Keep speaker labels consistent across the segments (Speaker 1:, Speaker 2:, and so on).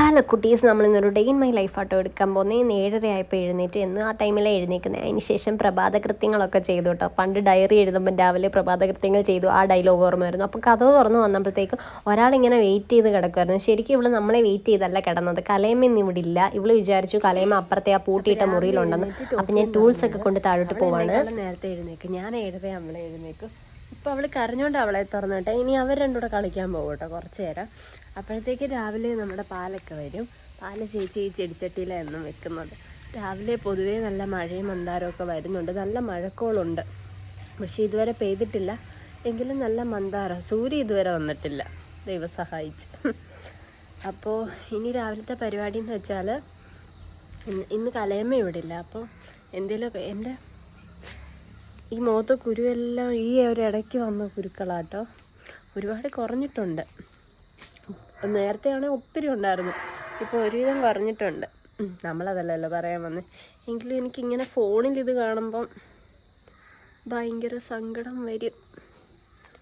Speaker 1: Hello കുട്ടീസ് നമ്മൾ ഇന്നൊരു day in my life ആട്ടോ എടുക്കാൻ പോകുന്നത് ഇന്ന് ഏഴര ആയപ്പോൾ എഴുന്നേറ്റ് എന്ന് ആ ടൈമിലാണ് എഴുന്നേക്കുന്നത് അതിന് ശേഷം പ്രഭാത കൃത്യങ്ങളൊക്കെ ചെയ്തു കേട്ടോ പണ്ട് ഡയറി എഴുതുമ്പോൾ രാവിലെ പ്രഭാത കൃത്യങ്ങൾ ചെയ്തു. ആ ഡയലോഗ് ഓർമ്മ വരുന്നു. അപ്പോൾ കഥ തുറന്ന് വന്നപ്പോഴത്തേക്കും ഒരാളിങ്ങനെ വെയിറ്റ് ചെയ്ത് കിടക്കുമായിരുന്നു ശരിക്കും ഇവൾ നമ്മളെ വെയിറ്റ് ചെയ്തല്ല കിടന്നത്. കലയമ്മ ഇന്ന് ഇവിടെ ഇല്ല. ഇവൾ വിചാരിച്ചു കലയമ്മ അപ്പുറത്തെ ആ പൂട്ടിയിട്ട മുറിയിലുണ്ടെന്ന്. അപ്പം ഞാൻ ടൂൾസ് ഒക്കെ കൊണ്ട് താഴോട്ട് പോവാണ്. നേരത്തെ എഴുന്നേക്കും. ഞാൻ എഴുതേ നമ്മളെ എഴുന്നേക്കും. ഇപ്പോൾ അവൾ കരഞ്ഞുകൊണ്ട് അവളെ തുറന്നിട്ടെ ഇനി അവർ രണ്ടും കൂടെ കളിക്കാൻ പോകും കേട്ടോ കുറച്ച് നേരം. അപ്പോഴത്തേക്ക് രാവിലെ നമ്മുടെ പാലൊക്കെ വരും. പാൽ ചേച്ചി ഈ ചെടിച്ചട്ടിയിലായിരുന്നു വെക്കുന്നത്. രാവിലെ പൊതുവേ നല്ല മഴയും മന്ദാരമൊക്കെ വരുന്നുണ്ട്. നല്ല മഴക്കോളുണ്ട്. പക്ഷേ ഇതുവരെ പെയ്തിട്ടില്ല. എങ്കിലും നല്ല മന്ദാരം. സൂര്യ ഇതുവരെ വന്നിട്ടില്ല. ദൈവം സഹായിച്ച്. അപ്പോൾ ഇനി രാവിലത്തെ പരിപാടി എന്ന് വെച്ചാൽ ഇന്ന് കലയമ്മ ഇവിടെ ഇല്ല അപ്പോൾ എന്തെങ്കിലുമൊക്കെ എന്റെ ഈ മുഖത്തെ കുരുവെല്ലാം ഈ ഒരു ഇടയ്ക്ക് വന്ന കുരുക്കളാട്ടോ. ഒരുപാട് കുറഞ്ഞിട്ടുണ്ട്. നേരത്തെ ആണെങ്കിൽ ഒത്തിരി ഉണ്ടായിരുന്നു. ഇപ്പോൾ ഒരുവിധം കുറഞ്ഞിട്ടുണ്ട്. നമ്മളതല്ലല്ലോ പറയാൻ വന്നത് എങ്കിലും എനിക്കിങ്ങനെ ഫോണിൽ ഇത് കാണുമ്പം ഭയങ്കര സങ്കടം വരും.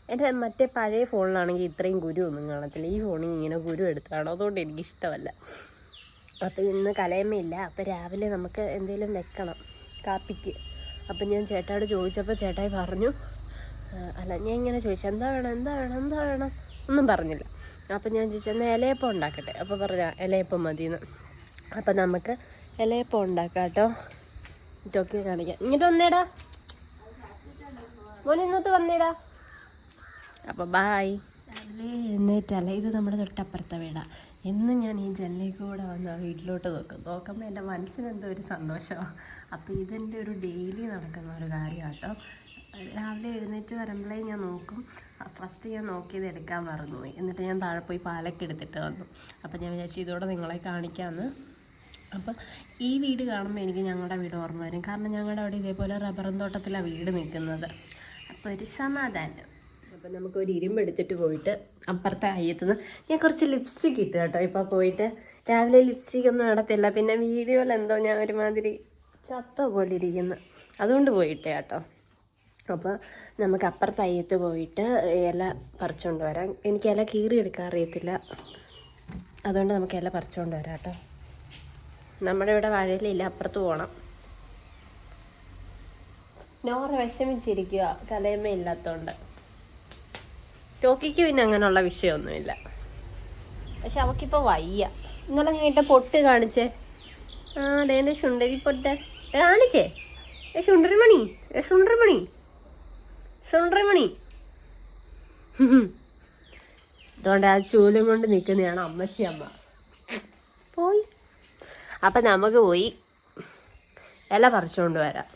Speaker 1: എന്റെ മറ്റേ പഴയ ഫോണിലാണെങ്കിൽ ഇത്രയും ഗുരു ഒന്നും കാണത്തില്ല. ഈ ഫോണിൽ ഇങ്ങനെ ഗുരു എടുത്താണ് അതുകൊണ്ട് എനിക്കിഷ്ടമല്ല. അപ്പോൾ ഇന്ന് കലയമ്മയില്ല. അപ്പോൾ രാവിലെ നമുക്ക് എന്തെങ്കിലും വെക്കണം കാപ്പിക്ക്. അപ്പം ഞാൻ ചേട്ടായോട് ചോദിച്ചപ്പോൾ ചേട്ടായി പറഞ്ഞു "ആ, അല്ല ഞാൻ ഇങ്ങനെ ചോദിച്ചു. എന്താ വേണം? എന്താ വേണം? എന്താ വേണം? ഒന്നും പറഞ്ഞില്ല. അപ്പം ഞാൻ ചോദിച്ചു എന്നാൽ ഇലയപ്പം ഉണ്ടാക്കട്ടെ? അപ്പോൾ പറഞ്ഞ ഇലയപ്പം മതിയെന്ന്. അപ്പം നമുക്ക് ഇലയപ്പം ഉണ്ടാക്കാം കേട്ടോ. ഇതൊക്കെ കാണിക്കാം. ഇങ്ങോട്ട് വന്നേടാ. മോൻ ഇന്നത്തെ വന്നേടാ. അപ്പോൾ ബായ് എന്നിട്ടല്ല ഇത് നമ്മുടെ തൊട്ടപ്പുറത്തെ വീടാ. എന്നും ഞാൻ ഈ ജനലിൽ കൂടെ വന്ന് വീട്ടിലോട്ട് നോക്കും. നോക്കുമ്പോൾ എന്റെ മനസ്സിന് എന്തോ ഒരു സന്തോഷമാണ് അപ്പോൾ ഇതെന്റെ ഒരു ഡെയിലി നടക്കുന്ന ഒരു കാര്യമാണ് കേട്ടോ. രാവിലെ എഴുന്നേറ്റ് വരുമ്പോഴേ ഞാൻ നോക്കും. ഫസ്റ്റ് ഞാൻ നോക്കിയത് എടുക്കാൻ മറന്നുപോയി. എന്നിട്ട് ഞാൻ താഴെ പോയി പാലൊക്കെ എടുത്തിട്ട് വന്നു. അപ്പോൾ ഞാൻ വിചാരിച്ചു ഇതോടെ നിങ്ങളെ കാണിക്കാമെന്ന് അപ്പോൾ ഈ വീട് കാണുമ്പോൾ എനിക്ക് ഞങ്ങളുടെ വീട് ഓർമ്മ വരും. കാരണം ഞങ്ങളുടെ അവിടെ ഇതേപോലെ റബ്ബറും തോട്ടത്തിലാണ് വീട് നിൽക്കുന്നത്. അപ്പോൾ ഒരു സമാധാനം. അപ്പം നമുക്കൊരു ഇരുമ്പ് എടുത്തിട്ട് പോയിട്ട് അപ്പുറത്തെ അയ്യത്തുനിന്ന് ഞാൻ കുറച്ച് ലിപ്സ്റ്റിക് ഇട്ടു കേട്ടോ. ഇപ്പോൾ പോയിട്ട് രാവിലെ ലിപ്സ്റ്റിക് ഒന്നും നടത്തില്ല പിന്നെ വീഡിയോയിൽ എന്തോ ഞാൻ ഒരുമാതിരി ചത്ത പോലെ ഇരിക്കുന്നു. അതുകൊണ്ട് പോയിട്ടേ കേട്ടോ. അപ്പോൾ നമുക്ക് അപ്പുറത്തെ അയ്യത്ത് പോയിട്ട് ഇല പറിച്ചുകൊണ്ട് വരാം. എനിക്ക് ഇല കീറി എടുക്കാൻ അറിയത്തില്ല. അതുകൊണ്ട് നമുക്ക് ഇല പറിച്ചുകൊണ്ട് വരാം കേട്ടോ. നമ്മുടെ ഇവിടെ വഴയിലില്ല അപ്പുറത്ത് പോകണം നോറ വിഷമിച്ചിരിക്കുക കലയമ്മ ഇല്ലാത്തതുകൊണ്ട് ടോക്കിക്ക് പിന്നെ അങ്ങനെയുള്ള വിഷയമൊന്നുമില്ല. പക്ഷെ അവക്കിപ്പോൾ വയ്യ. ഇന്നലെ ഞാൻ പൊട്ട് കാണിച്ചേ. ആ അതേന്റെ ശുണ്ടരി പൊട്ട് കാണിച്ചേ? ഏ ശുണ്ടരിമണി ഏ ശുണ്ടരിമണി ശുണ്ടരിമണി അതുകൊണ്ട് ആ ചൂലും കൊണ്ട് നിൽക്കുന്നതാണ് അമ്മച്ചി അമ്മ. പോയി. അപ്പം നമുക്ക് പോയി. ഇല പറിച്ചുകൊണ്ട് വരാം.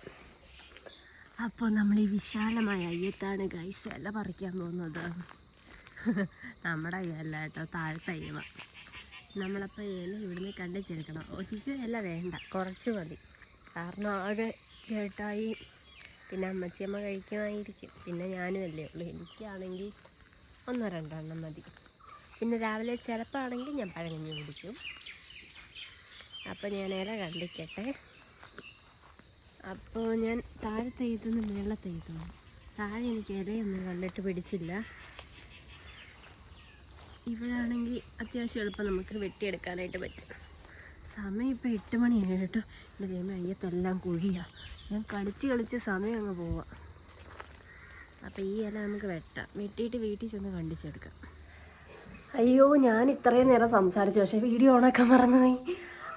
Speaker 1: അപ്പോൾ നമ്മൾ ഈ വിശാലമായ അയ്യത്താണ് ഗൈസ് ഇല പറിക്കാൻ പോകുന്നത്. നമ്മുടെ അയ്യല്ല കേട്ടോ താഴത്തെ അയ്യവ നമ്മളപ്പോൾ ഇല ഇവിടുന്ന് കണ്ടിച്ചെടുക്കണം ഒരിക്കലും ഇല വേണ്ട കുറച്ച് മതി. കാരണം ആകെ ചേട്ടായി പിന്നെ അമ്മച്ചിയമ്മ കഴിക്കുമായിരിക്കും. പിന്നെ ഞാനും അല്ലേ ഉള്ളൂ. എനിക്കാണെങ്കിൽ ഒന്നോ രണ്ടോ എണ്ണം മതി. പിന്നെ രാവിലെ ചിലപ്പാണെങ്കിൽ ഞാൻ പഴങ്കഞ്ഞി കുടിക്കും. അപ്പോൾ ഞാൻ ഇല കണ്ടിക്കട്ടെ. അപ്പോൾ ഞാൻ താഴെ തെയ്ത്തുനിന്ന് മേള തെയ്ത്തു താഴെ എനിക്ക് ഇലയൊന്നും കണ്ടിട്ട് പിടിച്ചില്ല. ഇവിടാണെങ്കിൽ അത്യാവശ്യം എളുപ്പം നമുക്ക് വെട്ടിയെടുക്കാനായിട്ട് പറ്റും. സമയം ഇപ്പോൾ എട്ട് മണിയായി കേട്ടോ. എന്റെ ദൈവം അയ്യത്തെല്ലാം കുഴിയാ. ഞാൻ കളിച്ച് കളിച്ച് സമയം അങ്ങ് പോവാം. അപ്പോൾ ഈ ഇല നമുക്ക് വെട്ടാം. വെട്ടിയിട്ട് വീട്ടിൽ ചെന്ന് കണ്ടിച്ചെടുക്കാം. അയ്യോ ഞാൻ ഇത്രയും നേരം സംസാരിച്ചു. പക്ഷേ വീഡിയോ ഓണാക്കാൻ മറന്നുപോയി.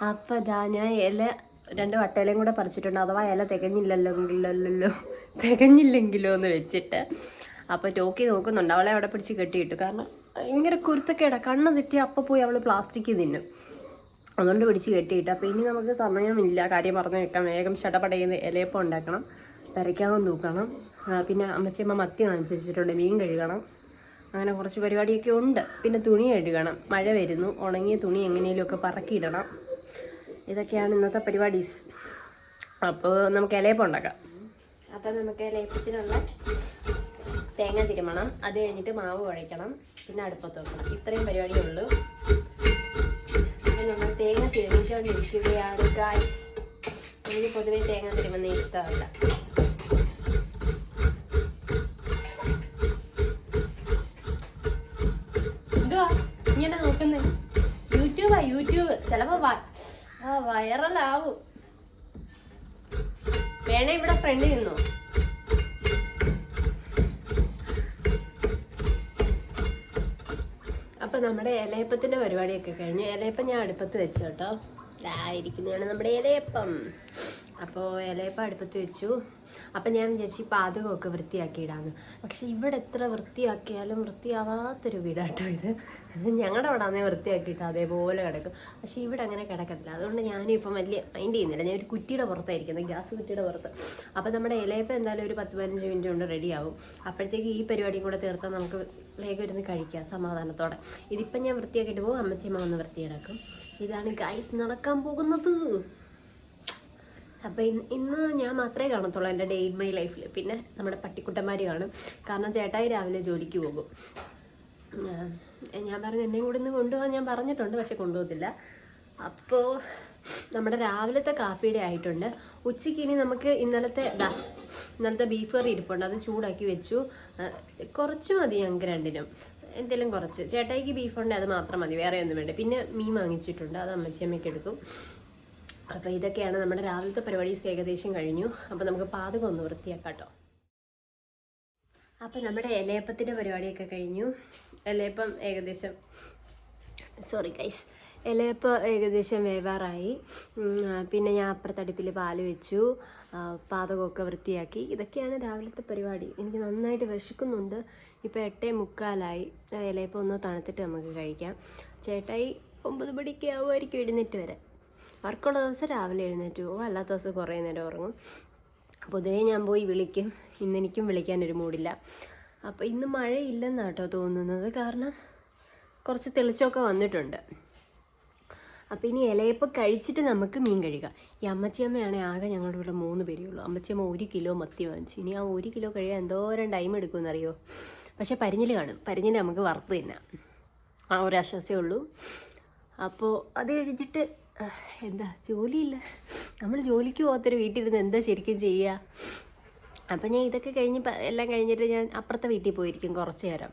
Speaker 1: അപ്പം ഇതാ ഞാൻ ഇല രണ്ട് വട്ടയിലും കൂടെ പറിച്ചിട്ടുണ്ട്. അഥവാ ഇല തികഞ്ഞില്ലല്ലോ തികഞ്ഞില്ലെങ്കിലോ എന്ന് വെച്ചിട്ട്. അപ്പോൾ ടോക്കി നോക്കുന്നുണ്ട്. അവളെ അവിടെ പിടിച്ച് കെട്ടിയിട്ടു. കാരണം ഭയങ്കര കുരുത്തക്കേടാണ് കണ്ണ് തെറ്റി അപ്പം പോയി അവൾ പ്ലാസ്റ്റിക് തിന്നും. അതുകൊണ്ട് പിടിച്ച് കെട്ടിയിട്ട്. അപ്പോൾ ഇനി നമുക്ക് സമയമില്ല. കാര്യം പറഞ്ഞു വെക്കാം. വേഗം ഷടപടയുന്ന ഇലയപ്പം ഉണ്ടാക്കണം. പെരയ്ക്കാവും നോക്കണം പിന്നെ അമ്മച്ചിയമ്മ മത്തി വാങ്ങിച്ച് മീൻ കഴുകണം. അങ്ങനെ കുറച്ച് പരിപാടിയൊക്കെ ഉണ്ട്. പിന്നെ തുണി കഴുകണം. മഴ വരുന്നു. ഉണങ്ങിയ തുണി എങ്ങനെയെങ്കിലുമൊക്കെ പറക്കിയിടണം. ഇതൊക്കെയാണ് ഇന്നത്തെ പരിപാടീസ് അപ്പോൾ നമുക്ക് ഇലയപ്പം ഉണ്ടാക്കാം. അപ്പോൾ നമുക്ക് ഇലയപ്പത്തിനുള്ള തേങ്ങ തിരുമണം. അത് കഴിഞ്ഞിട്ട് മാവ് കുഴയ്ക്കണം. പിന്നെ അടുപ്പത്ത് വെക്കണം. ഇത്രയും പരിപാടിയേ ഉള്ളൂ. അപ്പോൾ നമ്മൾ തേങ്ങ തിരുമിക്കൊണ്ടിരിക്കുകയാണ് ഗായ്സ് എനിക്ക് പൊതുവേ തേങ്ങ തിരുമുന്ന ഇഷ്ടമല്ല. ഇങ്ങനെ നോക്കുന്നേ? യൂട്യൂബ് യൂട്യൂബാ ചിലപ്പോ വൈറലാവും വേണേ ഇവിടെ ഫ്രണ്ട് നിന്നോ അപ്പൊ നമ്മുടെ ഇലയപ്പത്തിന്റെ പരിപാടിയൊക്കെ കഴിഞ്ഞു. ഇലയപ്പം ഞാൻ അടുപ്പത്ത് വെച്ചു കേട്ടോ. നമ്മുടെ ഇലയപ്പം അപ്പോൾ ഇലയപ്പം അടുപ്പത്ത് വെച്ചു. അപ്പം ഞാൻ വിചാരിച്ചു ഈ പാതകമൊക്കെ വൃത്തിയാക്കിയിടാന്ന്. പക്ഷെ ഇവിടെ എത്ര വൃത്തിയാക്കിയാലും വൃത്തിയാവാത്തൊരു വീടാട്ടോ ഇത്. ഞങ്ങളുടെ അവിടെ വൃത്തിയാക്കിയിട്ട് അതേപോലെ കിടക്കും. പക്ഷെ ഇവിടെ അങ്ങനെ കിടക്കത്തില്ല. അതുകൊണ്ട് ഞാനും ഇപ്പം വലിയ മൈൻഡ് ചെയ്യുന്നില്ല. ഞാൻ ഒരു കുറ്റിയുടെ പുറത്തായിരിക്കുന്നത് ഗ്യാസ് കുറ്റിയുടെ പുറത്ത്. അപ്പം നമ്മുടെ ഇലയപ്പം എന്തായാലും ഒരു പത്ത് പതിനഞ്ച് മിനിറ്റ് കൊണ്ട് റെഡിയാവും അപ്പോഴത്തേക്ക് ഈ പരിപാടിയും കൂടെ തീർത്താൽ നമുക്ക് വേഗം ഇരുന്ന് കഴിക്കാം സമാധാനത്തോടെ. ഇതിപ്പം ഞാൻ വൃത്തിയാക്കിയിട്ട് പോകും അമ്മച്ചിയമ്മ വന്ന് വൃത്തിയാക്കും ഇതാണ് ഗൈസ് നടക്കാൻ പോകുന്നത്. അപ്പം ഇന്ന് ഞാൻ മാത്രമേ കാണത്തുള്ളൂ എന്റെ ഡേ ഇൻ മൈ ലൈഫിൽ പിന്നെ നമ്മുടെ പട്ടിക്കുട്ടന്മാർ കാണും. കാരണം ചേട്ടായി രാവിലെ ജോലിക്ക് പോകും. ഞാൻ- പറഞ്ഞു എന്നെയും കൂടെ ഇന്ന് കൊണ്ടുപോകാൻ ഞാൻ പറഞ്ഞിട്ടുണ്ട് പക്ഷെ കൊണ്ടുപോകത്തില്ല. അപ്പോൾ നമ്മുടെ രാവിലത്തെ കാപ്പിയുടെ ആയിട്ടുണ്ട്. ഉച്ചയ്ക്ക് ഇനി നമുക്ക് ഇന്നലത്തെ ദാ ഇന്നലത്തെ ബീഫ് കറി ഇരിപ്പുണ്ട്. അത് ചൂടാക്കി വെച്ചു. കുറച്ചു കുറച്ച് മതി ഞങ്ങൾക്ക് രണ്ടിനും. എന്തെങ്കിലും കുറച്ച്. ചേട്ടായിക്ക് ബീഫ് ഉണ്ട് അത് മാത്രം മതി. വേറെ ഒന്നും വേണ്ട. പിന്നെ മീൻ വാങ്ങിച്ചിട്ടുണ്ട്. അത് അമ്മച്ചിയമ്മയ്ക്ക് എടുക്കും. അപ്പോൾ ഇതൊക്കെയാണ് നമ്മുടെ രാവിലത്തെ പരിപാടി ഏകദേശം കഴിഞ്ഞു. അപ്പോൾ നമുക്ക് പാതകം ഒന്ന് വൃത്തിയാക്കാട്ടോ. അപ്പോൾ നമ്മുടെ ഇലയപ്പത്തിന്റെ പരിപാടിയൊക്കെ കഴിഞ്ഞു. ഇലയപ്പം ഏകദേശം സോറി ഗൈസ് ഇലയപ്പം ഏകദേശം വേവാറായി. പിന്നെ ഞാൻ അപ്പുറത്തടുപ്പിൽ പാൽ വെച്ചു. പാതകമൊക്കെ വൃത്തിയാക്കി. ഇതൊക്കെയാണ് രാവിലത്തെ പരിപാടി. എനിക്ക് നന്നായിട്ട് വിശക്കുന്നുണ്ട്. ഇപ്പോൾ എട്ടേ മുക്കാലായി. ഇലയപ്പം ഒന്ന് തണുത്തിട്ട് നമുക്ക് കഴിക്കാം. ചേട്ടായി ഒമ്പത് മണിക്ക് ആവുമായിരിക്കും എഴുന്നേറ്റ് വരാൻ. വർക്കുള്ള ദിവസം രാവിലെ എഴുന്നേറ്റ് പോകും. അല്ലാത്ത ദിവസം കുറേ നേരം ഉറങ്ങും. പൊതുവേ ഞാൻ പോയി വിളിക്കും. ഇന്നെനിക്കും വിളിക്കാനൊരു മൂടില്ല. അപ്പോൾ ഇന്ന് മഴയില്ലെന്നാണ് കേട്ടോ തോന്നുന്നത്. കാരണം കുറച്ച് തെളിച്ചമൊക്കെ വന്നിട്ടുണ്ട്. അപ്പോൾ ഇനി ഇലയപ്പം കഴിച്ചിട്ട് നമുക്ക് മീൻ കഴുകാം. ഈ അമ്മച്ചിയമ്മയാണെങ്കിൽ ആകെ ഞങ്ങളുടെ ഇവിടെ മൂന്ന് പേരേ ഉള്ളൂ. അമ്മച്ചിയമ്മ ഒരു കിലോ മത്തി വാങ്ങിച്ചു. ഇനി ആ ഒരു കിലോ കഴിയാൻ എന്തോരം ടൈം എടുക്കുമെന്നറിയോ? പക്ഷേ പരിഞ്ഞിൽ കാണും. പരിഞ്ഞിൽ നമുക്ക് വറുത്ത് തിന്നാം. ആ ഒരു ആശ്വാസമേ ഉള്ളൂ. അപ്പോൾ അത് കഴിഞ്ഞിട്ട് എന്താ ജോലിയില്ല. നമ്മൾ ജോലിക്ക് പോകാത്തൊരു വീട്ടിലിരുന്ന് എന്താ ശരിക്കും ചെയ്യുക അപ്പം ഞാൻ ഇതൊക്കെ കഴിഞ്ഞ് എല്ലാം കഴിഞ്ഞിട്ട് ഞാൻ അപ്പുറത്തെ വീട്ടിൽ പോയിരിക്കും കുറച്ച് നേരം.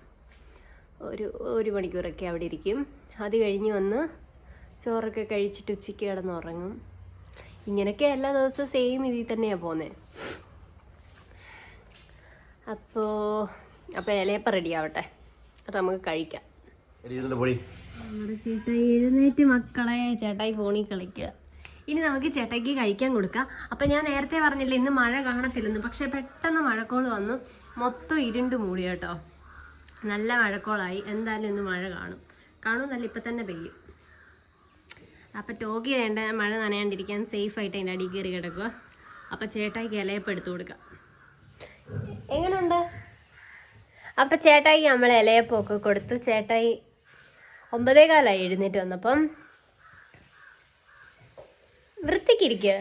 Speaker 1: ഒരു ഒരു മണിക്കൂറൊക്കെ അവിടെ ഇരിക്കും. അത് കഴിഞ്ഞ് വന്ന് ചോറൊക്കെ കഴിച്ചിട്ട് ഉച്ചയ്ക്ക് കിടന്ന് ഉറങ്ങും. ഇങ്ങനെയൊക്കെ എല്ലാ ദിവസവും സെയിം ഇതിൽ തന്നെയാണ് പോകുന്നത് അപ്പോൾ അപ്പോൾ ഇലയപ്പം റെഡി ആവട്ടെ. അത് നമുക്ക് കഴിക്കാം. നമ്മുടെ ചേട്ടായി എഴുന്നേറ്റ് മക്കളെ. ചേട്ടായി ഫോണിൽ കളിക്കുക. ഇനി നമുക്ക് ചേട്ടായിക്ക് കഴിക്കാൻ കൊടുക്കാം. അപ്പം ഞാൻ നേരത്തെ പറഞ്ഞില്ല ഇന്ന് മഴ കാണത്തില്ലെന്ന്. പക്ഷേ പെട്ടെന്ന് മഴക്കോൾ വന്നു. മൊത്തം ഇരുണ്ട് മൂടി കേട്ടോ. നല്ല മഴക്കോളായി. എന്തായാലും ഇന്ന് മഴ കാണും. കാണുമെന്നല്ല ഇപ്പം തന്നെ പെയ്യും. അപ്പം ടോക്കി വേണ്ട മഴ നനയാണ്ടിരിക്കാൻ സേഫ് ആയിട്ട് അതിന്റെ അടി കയറി കിടക്കുക. അപ്പം ചേട്ടായിക്ക് ഇലയപ്പം എടുത്തു കൊടുക്കാം. എങ്ങനെയുണ്ട് അപ്പം ചേട്ടായിക്ക് നമ്മൾ ഇലയപ്പമൊക്കെ കൊടുത്തു. ചേട്ടായി ഒമ്പതേ കാലായി എഴുന്നേറ്റ് വന്നപ്പം വൃത്തിക്കിരിക്കുക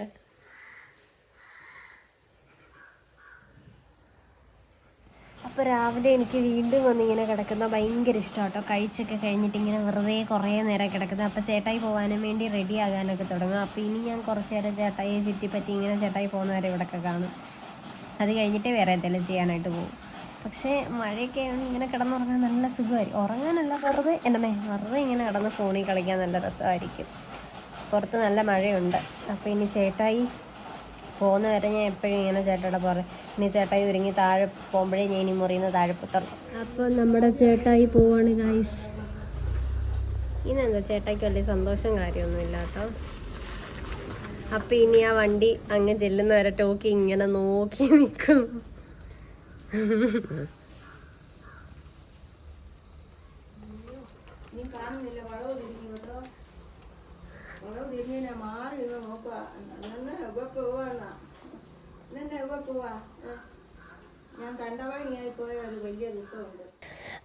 Speaker 1: അപ്പോൾ രാവിലെ എനിക്ക് വീണ്ടും വന്നിങ്ങനെ കിടക്കുന്ന ഭയങ്കര ഇഷ്ടം കേട്ടോ. കഴിച്ചൊക്കെ കഴിഞ്ഞിട്ട് ഇങ്ങനെ വെറുതെ കുറേ നേരം കിടക്കുന്നത്. അപ്പോൾ ചേട്ടായി പോകാനും വേണ്ടി റെഡി ആകാനൊക്കെ തുടങ്ങും. അപ്പോൾ ഇനി ഞാൻ കുറച്ച് നേരം ചേട്ടായിയെ ചുറ്റിപ്പറ്റി ഇങ്ങനെ ചേട്ടായി പോകുന്നവരെ ഇവിടെയൊക്കെ കാണും. അത് കഴിഞ്ഞിട്ട് വേറെ എന്തെങ്കിലും ചെയ്യാനായിട്ട് പോകും. പക്ഷേ മഴയൊക്കെ ആണ് ഇങ്ങനെ കിടന്നുറങ്ങാൻ നല്ല സുഖമായിരിക്കും. ഉറങ്ങാനല്ല വെറുതെ എന്റെ മേ വെറുതെ ഇങ്ങനെ കിടന്ന് ഫോണിൽ കളിക്കാൻ നല്ല രസമായിരിക്കും. പുറത്ത് നല്ല മഴയുണ്ട്. അപ്പോൾ ഇനി ചേട്ടായി പോകുന്ന വരെ ഞാൻ എപ്പോഴും ഇങ്ങനെ ചേട്ടയുടെ പറയും ഇനി ചേട്ടായി ഒരുങ്ങി താഴെ പോകുമ്പോഴേ ഞാൻ ഇനി മുറിയുന്ന താഴെ പുത്തണം അപ്പോൾ നമ്മുടെ ചേട്ടായി പോവാണ് ഗൈസ് ഇനെന്താ ചേട്ടായിക്ക് വലിയ സന്തോഷം കാര്യമൊന്നുമില്ല കേട്ടോ. അപ്പം ഇനി ആ വണ്ടി അങ്ങ് ചെല്ലുന്നവരെ ടോക്കി ഇങ്ങനെ നോക്കി നിൽക്കും
Speaker 2: മാറി നിന്ന് നോക്കുക എന്നെ എവിടെ പോവാന്നാ എന്നെ എവിടെ പോവാ ഞാൻ കണ്ടവാങ്ങിയായി പോയ ഒരു വലിയ ദുഃഖമുണ്ട്.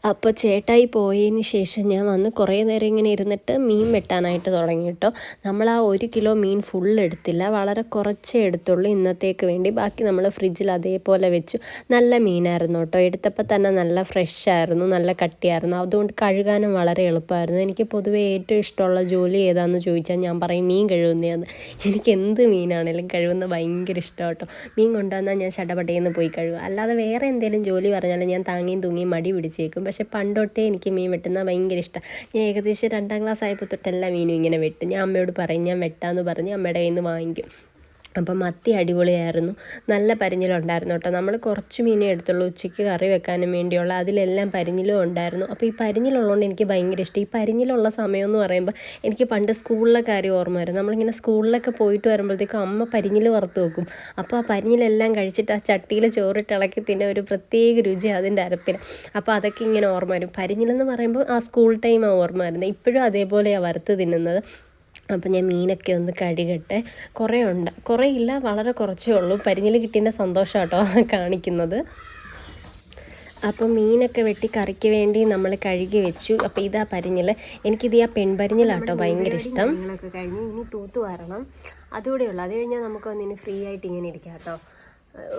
Speaker 1: അപ്പോൾ ചേട്ടായി പോയതിന് ശേഷം ഞാൻ വന്ന് കുറേ നേരം ഇങ്ങനെ ഇരുന്നിട്ട് മീൻ വെട്ടാനായിട്ട് തുടങ്ങി കേട്ടോ. നമ്മൾ ആ ഒരു കിലോ മീൻ ഫുൾ എടുത്തില്ല. വളരെ കുറച്ചേ എടുത്തുള്ളൂ ഇന്നത്തേക്ക് വേണ്ടി. ബാക്കി നമ്മൾ ഫ്രിഡ്ജിൽ അതേപോലെ വെച്ചു. നല്ല മീനായിരുന്നു കേട്ടോ. എടുത്തപ്പോൾ തന്നെ നല്ല ഫ്രഷ് ആയിരുന്നു. നല്ല കട്ടിയായിരുന്നു. അതുകൊണ്ട് കഴുകാനും വളരെ എളുപ്പമായിരുന്നു. എനിക്ക് പൊതുവേ ഏറ്റവും ഇഷ്ടമുള്ള ജോലി ഏതാണെന്ന് ചോദിച്ചാൽ ഞാൻ പറയും മീൻ കഴുകുന്നതാണ് എനിക്ക് എന്ത് മീനാണെങ്കിലും കഴുകുന്നത് ഭയങ്കര ഇഷ്ടം കേട്ടോ. മീൻ കൊണ്ടുവന്നാൽ ഞാൻ ചടപടയെന്ന് പോയി കഴുകും. അല്ലാതെ വേറെ എന്തെങ്കിലും ജോലി പറഞ്ഞാലും ഞാൻ താങ്ങിയും തൂങ്ങിയും മടി പിടിച്ചേക്കും. പക്ഷെ പണ്ടൊട്ടേ എനിക്ക് മീൻ വെട്ടുന്ന ഭയങ്കര ഇഷ്ടമാണ് ഞാൻ ഏകദേശം രണ്ടാം ക്ലാസ് ആയപ്പോൾ തൊട്ടെല്ലാം മീനും ഇങ്ങനെ വെട്ടും. ഞാൻ അമ്മയോട് പറയും ഞാൻ വെട്ടാമെന്ന് പറഞ്ഞ് അമ്മയുടെ കയ്യിൽ നിന്ന് വാങ്ങിക്കും. അപ്പം മത്തി അടിപൊളിയായിരുന്നു. നല്ല പരിഞ്ഞിലുണ്ടായിരുന്നു കേട്ടോ. നമ്മൾ കുറച്ച് മീനേ എടുത്തുള്ളൂ ഉച്ചയ്ക്ക് കറി വെക്കാനും വേണ്ടിയുള്ള. അതിലെല്ലാം പരിഞ്ഞിലും ഉണ്ടായിരുന്നു. അപ്പോൾ ഈ പരിഞ്ഞിലുള്ളതുകൊണ്ട് എനിക്ക് ഭയങ്കര ഇഷ്ടം. ഈ പരിഞ്ഞിലുള്ള സമയം എന്ന് പറയുമ്പോൾ എനിക്ക് പണ്ട് സ്കൂളിലെ കാര്യം ഓർമ്മ വരും. നമ്മളിങ്ങനെ സ്കൂളിലൊക്കെ പോയിട്ട് വരുമ്പോഴത്തേക്കും അമ്മ പരിഞ്ഞിൽ വറുത്ത് വെക്കും. അപ്പോൾ ആ പരിഞ്ഞിലെല്ലാം കഴിച്ചിട്ട് ആ ചട്ടിയിൽ ചോറിട്ടിളക്കി തിന്നെ ഒരു പ്രത്യേക രുചി അതിന്റെ അരപ്പിന്. അപ്പോൾ അതൊക്കെ ഇങ്ങനെ ഓർമ്മ വരും. പരിഞ്ഞിലെന്ന് പറയുമ്പോൾ ആ സ്കൂൾ ടൈമാണ് ഓർമ്മ വരുന്നത്. ഇപ്പോഴും അതേപോലെയാണ് വറുത്ത് തിന്നുന്നത്. അപ്പം ഞാൻ മീനൊക്കെ ഒന്ന് കഴുകട്ടെ. കുറേ ഉണ്ട്. കുറേ ഇല്ല വളരെ കുറച്ചേ ഉള്ളൂ. പരിഞ്ഞിൽ കിട്ടിയതിന്റെ സന്തോഷം കേട്ടോ കാണിക്കുന്നത്. അപ്പോൾ മീനൊക്കെ വെട്ടി കറിക്ക് വേണ്ടി നമ്മൾ കഴുകി വെച്ചു. അപ്പോൾ ഇതാ പരിഞ്ഞിൽ എനിക്കിത് ആ പെൺപരിഞ്ഞിലാട്ടോ ഭയങ്കര ഇഷ്ടം. കഴിഞ്ഞ് ഇനി തൂത്തു വരണം. അതുകൂടെ ഉള്ളൂ. അത് കഴിഞ്ഞാൽ നമുക്ക് ഒന്നിന് ഫ്രീ ആയിട്ട് ഇങ്ങനെ ഇരിക്കാം കേട്ടോ.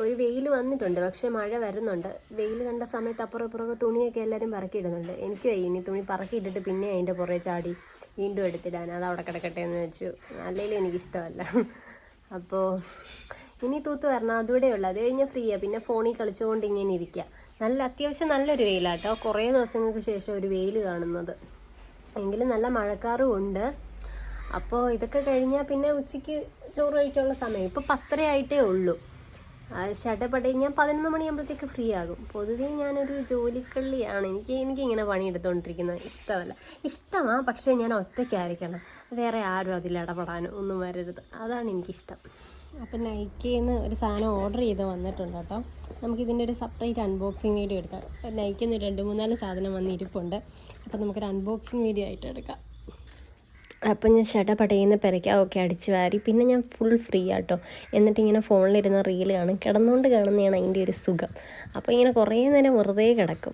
Speaker 1: ഒരു വെയിൽ വന്നിട്ടുണ്ട്. പക്ഷെ മഴ വരുന്നുണ്ട്. വെയിൽ കണ്ട സമയത്ത് അപ്പുറം ഇപ്പുറമൊക്കെ തുണിയൊക്കെ എല്ലാവരും പറക്കിയിടുന്നുണ്ട്. എനിക്ക് ഇനി തുണി പറക്കിയിട്ടിട്ട് പിന്നെ അതിന്റെ പുറകെ ചാടി വീണ്ടും എടുത്തിടാൻ അത് അവിടെ കിടക്കട്ടെ എന്ന് വെച്ചു. അല്ലെങ്കിലും എനിക്കിഷ്ടമല്ല. അപ്പോൾ ഇനി തൂത്ത് വരണം. അതുകൂടെ ഉള്ളു. അത് കഴിഞ്ഞാൽ ഫ്രീയാണ് പിന്നെ ഫോണിൽ കളിച്ചുകൊണ്ട് ഇങ്ങനെ ഇരിക്കുക നല്ല അത്യാവശ്യം നല്ലൊരു വെയിലാട്ടോ. കുറേ ദിവസങ്ങൾക്ക് ശേഷം ഒരു വെയിൽ കാണുന്നത്. എങ്കിലും നല്ല മഴക്കാറും ഉണ്ട്. അപ്പോൾ ഇതൊക്കെ കഴിഞ്ഞാൽ പിന്നെ ഉച്ചയ്ക്ക് ചോറ് കഴിക്കാനുള്ള സമയം. ഇപ്പോൾ പത്തര ആയിട്ടേ ഉള്ളൂ. ഷട്ടപ്പടേ ഞാൻ പതിനൊന്ന് മണിയാകുമ്പോഴത്തേക്ക് ഫ്രീ ആകും. പൊതുവേ ഞാനൊരു ജോലിക്കള്ളിയാണ്. എനിക്ക് എനിക്ക് ഇങ്ങനെ പണിയെടുത്തുകൊണ്ടിരിക്കുന്നത് ഇഷ്ടമല്ല. ഇഷ്ടമാണ് പക്ഷേ ഞാൻ ഒറ്റയ്ക്കായിരിക്കണം. വേറെ ആരും അതിൽ ഇടപെടാനും ഒന്നും വരരുത്. അതാണ് എനിക്കിഷ്ടം. അപ്പം നൈക്കിയിൽ നിന്ന് ഒരു സാധനം ഓർഡർ ചെയ്ത് വന്നിട്ടുണ്ട് കേട്ടോ. നമുക്കിതിന്റെ ഒരു സെപ്പറേറ്റ് അൺബോക്സിങ് വീഡിയോ എടുക്കാം. നൈക്കിന്ന് രണ്ട് മൂന്നാൽ സാധനം വന്നിരിപ്പുണ്ട്. അപ്പം നമുക്കൊരു അൺബോക്സിങ് വീഡിയോ ആയിട്ട് എടുക്കാം. അപ്പം ഞാൻ ഷട പടയുന്ന പെരയ്ക്കാവൊക്കെ അടിച്ച് വാരി പിന്നെ ഞാൻ ഫുൾ ഫ്രീ ആട്ടോ. എന്നിട്ട് ഇങ്ങനെ ഫോണിലിരുന്ന റീൽ കാണും. കിടന്നുകൊണ്ട് കാണുന്നതാണ് അതിന്റെ ഒരു സുഖം. അപ്പോൾ ഇങ്ങനെ കുറേ നേരം വെറുതെ കിടക്കും.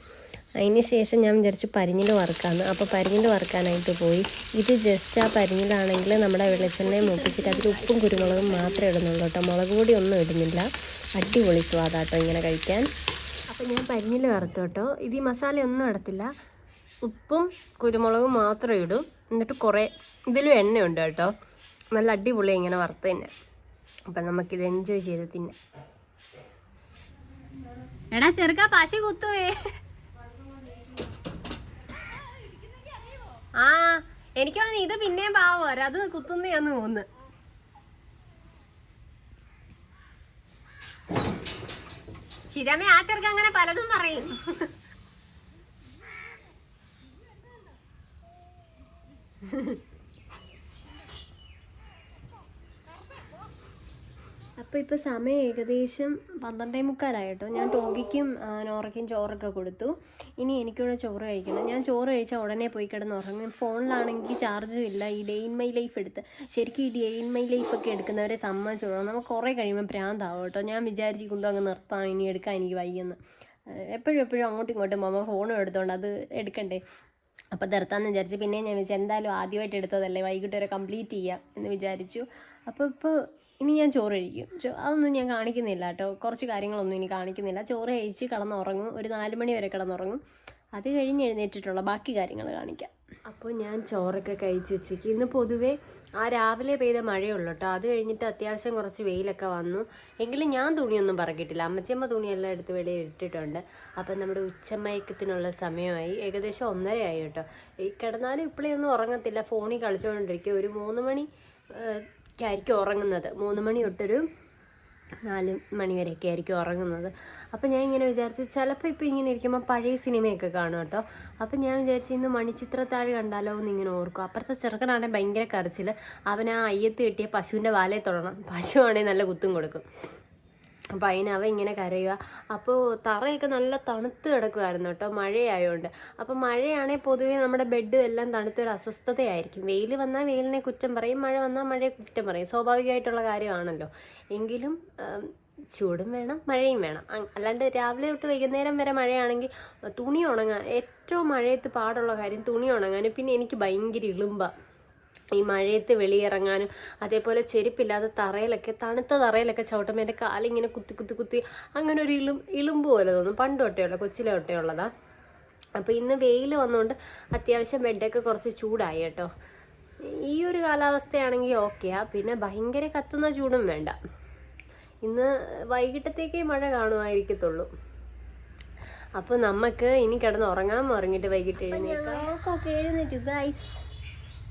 Speaker 1: അതിന് ശേഷം ഞാൻ വിചാരിച്ചു പരിഞ്ഞിൽ വറുക്കാമെന്ന് അപ്പോൾ പരിഞ്ഞിൽ വറുക്കാനായിട്ട് പോയി. ഇത് ജസ്റ്റ് ആ പരിഞ്ഞിലാണെങ്കിൽ നമ്മുടെ വെളിച്ചെണ്ണയെ മൂപ്പിച്ചിട്ട് അതിൽ ഉപ്പും കുരുമുളകും മാത്രമേ ഇടുന്നുള്ളൂ കേട്ടോ. മുളക് പൊടി ഒന്നും ഇടുന്നില്ല. അടിപൊളി സ്വാദാട്ടോ ഇങ്ങനെ കഴിക്കാൻ. അപ്പോൾ ഞാൻ പരിഞ്ഞിൽ വറുത്തോട്ടോ ഇത് ഈ മസാല ഒന്നും ഇടത്തില്ല. ഉപ്പും കുരുമുളകും മാത്രമേ ഇടും. എന്നിട്ട് കുറേ ഇതിലും എണ്ണയുണ്ട് കേട്ടോ. നല്ല അടിപൊളി ഇങ്ങനെ വറുത്ത് തന്നെ. അപ്പം നമുക്കിത് എൻജോയ് ചെയ്ത് തിന്നാം. എടാ ചെറുക്ക പശു കുത്തുവേ. ആ എനിക്ക് തോന്നി ഇത് പിന്നെയും പാവോ അത് കുത്തുന്നയാന്ന് തോന്നുന്നു. ശിരമേ ആ ചെറുക്ക അങ്ങനെ പലതും പറയും. അപ്പോൾ ഇപ്പോൾ സമയം ഏകദേശം പന്ത്രണ്ടേ മുക്കാലായിട്ടോ ഞാൻ ടോഗിക്കും നോറയ്ക്കും ചോറൊക്കെ കൊടുത്തു. ഇനി എനിക്കൂടെ ചോറ് കഴിക്കണം. ഞാൻ ചോറ് കഴിച്ചാൽ ഉടനെ പോയി കിടന്ന് ഉറങ്ങും. ഫോണിലാണെങ്കിൽ ചാർജും ഇല്ല. ഈ ഡേ ഇൻ മൈ ലൈഫ് എടുത്ത്. ശരിക്കും ഈ ഡെയിൻ ഇൻ മൈ ലൈഫൊക്കെ എടുക്കുന്നവരെ സമ്മതിച്ചോളാം നമുക്ക് കുറേ കഴിയുമ്പോൾ ഭ്രാന്താവും കേട്ടോ ഞാൻ വിചാരിച്ചിട്ടുണ്ടോ അങ്ങ് നിർത്താം. ഇനി എടുക്കാൻ എനിക്ക് വയ്യെന്ന്. എപ്പോഴും എപ്പോഴും അങ്ങോട്ടും ഇങ്ങോട്ടും അമ്മ ഫോണും എടുത്തോണ്ട് അത് എടുക്കണ്ടേ? അപ്പോൾ നിർത്താമെന്ന് വിചാരിച്ചു. പിന്നെ ഞാൻ വിചാരിച്ചു എന്തായാലും ആദ്യമായിട്ട് എടുത്തതല്ലേ? വൈകിട്ട് വരെ കംപ്ലീറ്റ് ചെയ്യാം എന്ന് വിചാരിച്ചു. അപ്പോൾ ഇപ്പോൾ ഇനി ഞാൻ ചോറ് കഴിക്കും. അതൊന്നും ഞാൻ കാണിക്കുന്നില്ല കേട്ടോ. കുറച്ച് കാര്യങ്ങളൊന്നും ഇനി കാണിക്കുന്നില്ല. ചോറ് കഴിച്ച് കിടന്നുറങ്ങും. ഒരു നാല് മണി വരെ കിടന്നുറങ്ങും. അത് കഴിഞ്ഞ് എഴുന്നേറ്റിട്ടുള്ള ബാക്കി കാര്യങ്ങൾ കാണിക്കാം. അപ്പോൾ ഞാൻ ചോറൊക്കെ കഴിച്ച് ഉച്ചയ്ക്ക് ഇന്ന് പൊതുവേ ആ രാവിലെ പെയ്ത മഴയുള്ളൂ കേട്ടോ അത് കഴിഞ്ഞിട്ട് അത്യാവശ്യം കുറച്ച് വെയിലൊക്കെ വന്നു. എങ്കിലും ഞാൻ തുണിയൊന്നും പറക്കിയിട്ടില്ല. അമ്മച്ചിയമ്മ തുണിയെല്ലാം എടുത്ത് വെളിയിൽ ഇട്ടിട്ടുണ്ട്. അപ്പം നമ്മുടെ ഉച്ചമയക്കത്തിനുള്ള സമയമായി. ഏകദേശം ഒന്നരയായി കേട്ടോ ഈ കിടന്നാലും ഇപ്പോഴൊന്നും ഉറങ്ങത്തില്ല. ഫോണിൽ കളിച്ചുകൊണ്ടിരിക്കുക ഒരു മൂന്ന് മണി ഏഹ്, ആയിരിക്കും ഉറങ്ങുന്നത്. മൂന്ന് മണി തൊട്ടൊരു നാല് മണി വരെയൊക്കെ ആയിരിക്കും ഉറങ്ങുന്നത്. അപ്പം ഞാൻ ഇങ്ങനെ വിചാരിച്ചു ചിലപ്പോൾ ഇപ്പോൾ ഇങ്ങനെ ഇരിക്കുമ്പോൾ പഴയ സിനിമയൊക്കെ കാണും കേട്ടോ. അപ്പം ഞാൻ വിചാരിച്ചു ഇന്ന് മണിച്ചിത്രത്താഴ് കണ്ടാലോ എന്ന് ഇങ്ങനെ ഓർക്കും. അപ്പുറത്തെ ചെറുക്കനാണെങ്കിൽ ഭയങ്കര കരച്ചിൽ അവൻ ആ അയ്യത്ത് കിട്ടിയ പശുവിന്റെ വാലയെ തൊടണം. പശുവാണെങ്കിൽ നല്ല കുത്തും കൊടുക്കും. അതിനവ ഇങ്ങനെ കരയുക. അപ്പോൾ തറയൊക്കെ നല്ല തണുത്ത് കിടക്കുമായിരുന്നു കേട്ടോ മഴയായതുകൊണ്ട് അപ്പോൾ മഴയാണെങ്കിൽ പൊതുവേ നമ്മുടെ ബെഡ് എല്ലാം തണുത്തൊരു അസ്വസ്ഥതയായിരിക്കും. വെയിൽ വന്നാൽ വെയിലിനെ കുറ്റം പറയും മഴ വന്നാൽ മഴയെ കുറ്റം പറയും. സ്വാഭാവികമായിട്ടുള്ള കാര്യമാണല്ലോ. എങ്കിലും ചൂടും വേണം മഴയും വേണം. അല്ലാണ്ട് രാവിലെ തൊട്ട് വൈകുന്നേരം വരെ മഴയാണെങ്കിൽ തുണി ഉണങ്ങാൻ ഏറ്റവും മഴയത്ത് പാടുള്ള കാര്യം തുണി ഉണങ്ങാൻ പിന്നെ എനിക്ക് ഭയങ്കര ഇളുമ്പാണ് ഈ മഴയത്ത് വെളിയിറങ്ങാനും അതേപോലെ ചെരുപ്പില്ലാതെ തറയിലൊക്കെ തണുത്ത തറയിലൊക്കെ ചവിട്ടുമ്പോൾ എന്റെ കാലിങ്ങനെ കുത്തി കുത്തി കുത്തി അങ്ങനെ ഒരു ഇളും ഇളുമ്പ് പോലെ തോന്നും. പണ്ട് തൊട്ടേയുള്ള കൊച്ചിലെ തൊട്ടേയുള്ളതാ. അപ്പോൾ ഇന്ന് വെയിൽ വന്നുകൊണ്ട് അത്യാവശ്യം ബെഡൊക്കെ കുറച്ച് ചൂടായി കേട്ടോ. ഈ ഒരു കാലാവസ്ഥയാണെങ്കിൽ ഓക്കെയാ പിന്നെ ഭയങ്കര കത്തുന്ന ചൂടും വേണ്ട. ഇന്ന് വൈകിട്ടത്തേക്കേ മഴ കാണുമായിരിക്കത്തുള്ളൂ. അപ്പോൾ നമുക്ക് ഇനി കിടന്ന് ഉറങ്ങാൻ ഉറങ്ങിയിട്ട് വൈകിട്ട് എഴുന്നേക്കാം. ഞങ്ങൾക്കൊക്കെ എഴുന്നേറ്റു ഗൈസ്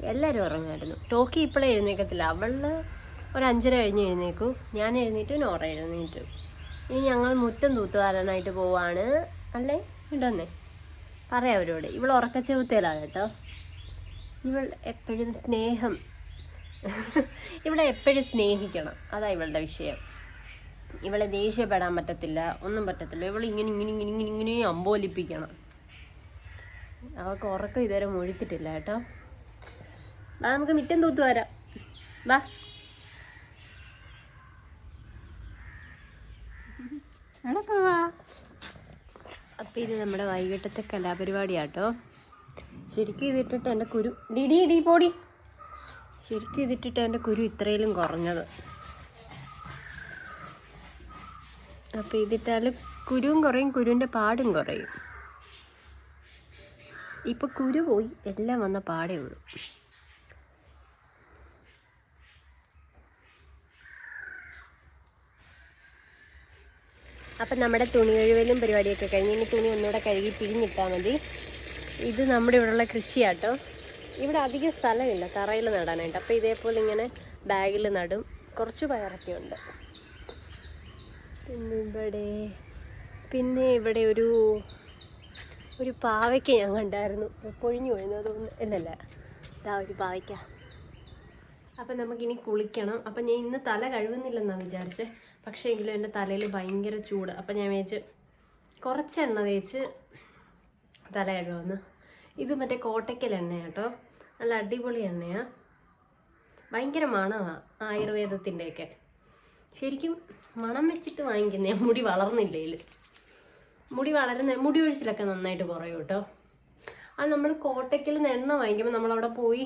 Speaker 1: എല്ലാവരും ഉറങ്ങായിരുന്നു. ടോക്കി ഇപ്പോഴേ എഴുന്നേക്കത്തില്ല. അവൾ ഒരു അഞ്ചര കഴിഞ്ഞ് എഴുന്നേക്കൂ. ഞാൻ എഴുന്നേറ്റു നോറ എഴുന്നേറ്റു. ഇനി ഞങ്ങൾ മുറ്റം തൂത്തുവാരാനായിട്ട് പോവാണ്. അല്ലേ? ഇടന്നേ പറയാം അവരോട്. ഇവൾ ഉറക്കച്ചെവുത്തേലാണ് കേട്ടോ. ഇവൾ എപ്പോഴും സ്നേഹം. ഇവിടെ എപ്പോഴും സ്നേഹിക്കണം. അതാ ഇവളുടെ വിഷയം. ഇവളെ ദേഷ്യപ്പെടാൻ പറ്റത്തില്ല. ഒന്നും പറ്റത്തില്ല. ഇവൾ ഇങ്ങനെ ഇങ്ങനെ ഇങ്ങനെ ഇങ്ങനെ ഇങ്ങനെ അമ്പോലിപ്പിക്കണം. അവൾക്ക് ഉറക്കം ഇതുവരെ മുഴുത്തിട്ടില്ല കേട്ടോ. വാ നമുക്ക് മിറ്റം തൂത്തു വരാം. വാ. അപ്പം ഇത് നമ്മുടെ വൈകിട്ടത്തെ കലാപരിപാടിയാട്ടോ. ശരിക്കും ഇതിട്ടിട്ട് എന്റെ കുരു ഡിഡി ഡി പോടി. ശരിക്കും ഇതിട്ടിട്ട് എന്റെ കുരു ഇത്രയിലും കുറഞ്ഞത്. അപ്പൊ ഇതിട്ടാൽ കുരുവും കുറയും കുരുവിന്റെ പാടും കുറയും. ഇപ്പൊ കുരു പോയി എല്ലാം വന്ന പാടേ ഉള്ളൂ. അപ്പം നമ്മുടെ തുണി ഒഴിവലും പരിപാടിയൊക്കെ കഴിഞ്ഞ് ഇനി തുണി ഒന്നുകൂടെ കഴുകി പിഴിഞ്ഞിട്ടാൽ മതി. ഇത് നമ്മുടെ ഇവിടെയുള്ള കൃഷിയാട്ടോ. ഇവിടെ അധികം സ്ഥലമില്ല തറയിൽ നടാനായിട്ട്. അപ്പോൾ ഇതേപോലെ ഇങ്ങനെ ബാഗിൽ നടും. കുറച്ച് പയറൊക്കെ ഉണ്ട്. പിന്നെ ഇവിടെ പിന്നെ ഇവിടെ ഒരു ഒരു പാവയ്ക്ക ഞാൻ കണ്ടായിരുന്നു. പൊഴിഞ്ഞു പോയിരുന്നു അതൊന്ന് അല്ലല്ല ഇതാ ഒരു പാവയ്ക്ക. അപ്പം നമുക്കിനി കുളിക്കണം. അപ്പം ഞാൻ ഇന്ന് തല കഴുകുന്നില്ലെന്നാണ് വിചാരിച്ചത് പക്ഷേ എങ്കിലും എന്റെ തലയിൽ ഭയങ്കര ചൂട്. അപ്പം ഞാൻ വിചാരിച്ച് കുറച്ച് എണ്ണ തേച്ച് തല കഴുകുന്നു. ഇത് മറ്റേ കോട്ടയ്ക്കൽ എണ്ണയാണ് കേട്ടോ. നല്ല അടിപൊളി എണ്ണയാണ് ഭയങ്കര മണമാണ് ആയുർവേദത്തിന്റെയൊക്കെ. ശരിക്കും മണം വെച്ചിട്ട് വാങ്ങിക്കുന്ന മുടി വളർന്നില്ലേൽ മുടി വളരുന്ന മുടി ഒഴിച്ചിലൊക്കെ നന്നായിട്ട് കുറയും കേട്ടോ. അത് നമ്മൾ കോട്ടയ്ക്കൽ നിന്ന് എണ്ണ വാങ്ങിക്കുമ്പോൾ നമ്മളവിടെ പോയി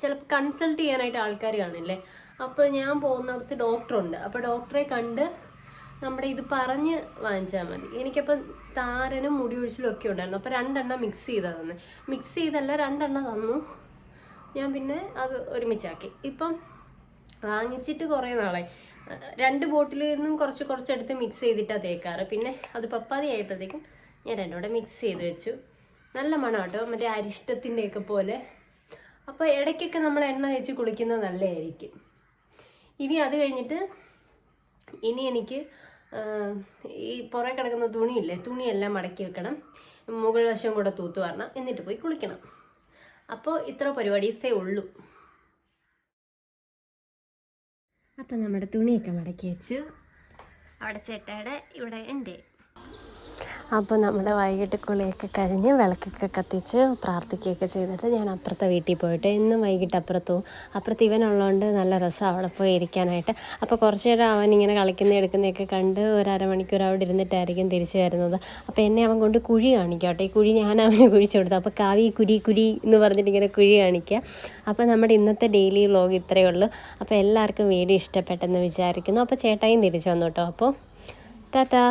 Speaker 1: ചിലപ്പോൾ കൺസൾട്ട് ചെയ്യാനായിട്ട് ആൾക്കാർ കാണില്ലേ? അപ്പോൾ ഞാൻ പോകുന്നിടത്ത് ഡോക്ടറുണ്ട്. അപ്പോൾ ഡോക്ടറെ കണ്ട് നമ്മുടെ ഇത് പറഞ്ഞ് വാങ്ങിച്ചാൽ മതി. എനിക്കപ്പോൾ താരനും മുടി ഒഴിച്ചിലും ഒക്കെ ഉണ്ടായിരുന്നു. അപ്പോൾ രണ്ടെണ്ണം മിക്സ് ചെയ്താൽ തന്നെ. മിക്സ് ചെയ്തല്ല രണ്ടെണ്ണം തന്നു. ഞാൻ പിന്നെ അത് ഒരുമിച്ചാക്കി. ഇപ്പം വാങ്ങിച്ചിട്ട് കുറേ നാളായി. രണ്ട് ബോട്ടിൽ നിന്നും കുറച്ച് കുറച്ചെടുത്ത് മിക്സ് ചെയ്തിട്ടാണ് തേക്കാറ്. പിന്നെ അത് പപ്പാതി ആയപ്പോഴത്തേക്കും ഞാൻ രണ്ടോടെ മിക്സ് ചെയ്ത് വെച്ചു. നല്ല മണം കേട്ടോ മറ്റേ അരിഷ്ടത്തിന്റെയൊക്കെ പോലെ. അപ്പോൾ ഇടയ്ക്കൊക്കെ നമ്മൾ എണ്ണ തേച്ച് കുളിക്കുന്നത് നല്ലതായിരിക്കും ഇനി അത് കഴിഞ്ഞിട്ട് ഇനി എനിക്ക് ഈ പുറകെ കിടക്കുന്ന തുണിയില്ലേ തുണിയെല്ലാം മടക്കി വെക്കണം. മുകൾ വശം കൂടെ തൂത്ത് വരണം. എന്നിട്ട് പോയി കുളിക്കണം. അപ്പോൾ ഇത്ര പരിപാടീസേ ഉള്ളൂ. അപ്പം നമ്മുടെ തുണിയൊക്കെ മടക്കി വെച്ചു. അവിടെ ചേട്ടയുടെ ഇവിടെ എന്റെ അപ്പോൾ നമ്മുടെ വൈകിട്ട് കുളിയൊക്കെ കഴിഞ്ഞ് വിളക്കൊക്കെ കത്തിച്ച് പ്രാർത്ഥിക്കുകയൊക്കെ ചെയ്തിട്ട് ഞാൻ അപ്പുറത്തെ വീട്ടിൽ പോയിട്ട് ഇന്നും വൈകിട്ട് അപ്പുറത്ത് അപ്പുറത്ത് ഇവനുള്ളതുകൊണ്ട് നല്ല രസം അവിടെ പോയി ഇരിക്കാനായിട്ട്. അപ്പോൾ കുറച്ച് നേരം അവൻ ഇങ്ങനെ കളിക്കുന്ന എടുക്കുന്നതൊക്കെ കണ്ട് ഒരു അരമണിക്കൂർ അവിടെ ഇരുന്നിട്ടായിരിക്കും തിരിച്ചു വരുന്നത്. അപ്പോൾ എന്നെ അവൻ കൊണ്ട് കുഴി കാണിക്കാട്ടെ. ഈ കുഴി ഞാൻ അവന് കുഴിച്ചു കൊടുത്തു. അപ്പോൾ കാവി കുരി കുരി എന്ന് പറഞ്ഞിട്ട് ഇങ്ങനെ കുഴി കാണിക്കുക. അപ്പോൾ നമ്മുടെ ഇന്നത്തെ ഡെയിലി വ്ലോഗ് ഇത്രയേ ഉള്ളൂ. അപ്പോൾ എല്ലാവർക്കും വീഡിയോ ഇഷ്ടപ്പെട്ടെന്ന് വിചാരിക്കുന്നു. അപ്പോൾ ചേട്ടായും തിരിച്ചു വന്നു കേട്ടോ അപ്പോൾ ടാറ്റാ.